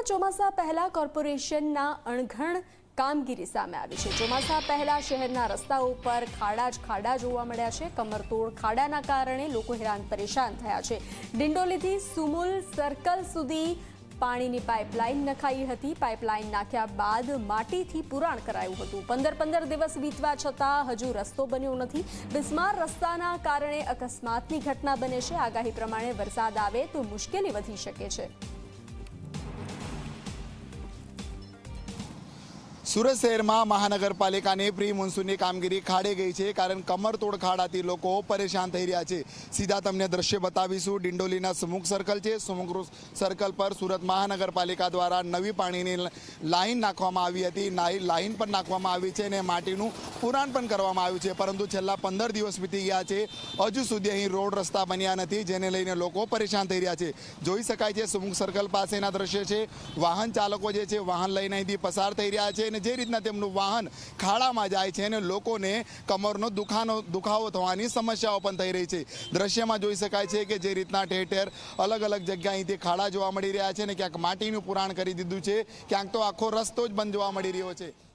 સુરતમાં ચોમાસા પહેલા કોર્પોરેશનના અણઘણ કામગીરી સામે આવી છે. ચોમાસા પહેલા શહેરના રસ્તાઓ ઉપર ખાડા જ ખાડા જોવા મળ્યા છે. કમરતોડ ખાડાના કારણે લોકો હેરાન પરેશાન થયા છે. ડિંડોલીથી સુમુલ સર્કલ સુધી પાણીની પાઇપલાઇન નખાઈ હતી. પાઇપલાઇન નાખ્યા બાદ માટીથી પુરાણ કરાયું હતું. પંદર પંદર દિવસ વીતવા છતાં હજુ રસ્તો બન્યો નથી. બિસ્માર રસ્તાના કારણે અકસ્માતની ઘટના બને છે. આગાહી પ્રમાણે વરસાદ આવે તો મુશ્કેલી વધી શકે છે. સુરત શહેરમાં મહાનગરપાલિકાની પ્રી મોન્સૂનની કામગીરી ખાડે ગઈ છે કારણ કમરતોડ ખાડાથી લોકો પરેશાન થઈ રહ્યા છે. સીધા તમને દ્રશ્ય બતાવીશું. ડિંડોલીના સુમુખ સર્કલ છે. સુમુખ સર્કલ પર સુરત મહાનગરપાલિકા દ્વારા નવી પાણીની લાઇન નાખવામાં આવી હતી. લાઇન પણ નાખવામાં આવી છે અને માટીનું પુરાણ પણ કરવામાં આવ્યું છે. પરંતુ છેલ્લા પંદર દિવસ વીતી ગયા છે. હજુ સુધી અહીં રોડ રસ્તા બન્યા નથી, જેને લઈને લોકો પરેશાન થઈ રહ્યા છે. જોઈ શકાય છે, સુમુખ સર્કલ પાસેના દ્રશ્ય છે. વાહન ચાલકો જે છે, વાહન લઈને અહીંથી પસાર થઈ રહ્યા છે અને જે રીતના તેમનું વાહન ખાડામાં જાય છે અને લોકોને કમરનો દુખાનો, દુખાવો થવાની સમસ્યાઓ પણ થઈ રહી છે. દ્રશ્યમાં જોઈ શકાય છે કે જે રીતના ઠેર ઠેર અલગ અલગ જગ્યા અહીંથી ખાડા જોવા મળી રહ્યા છે અને ક્યાંક માટીનું પુરાણ કરી દીધું છે, ક્યાંક તો આખો રસ્તો જ બંધ જોવા મળી રહ્યો છે.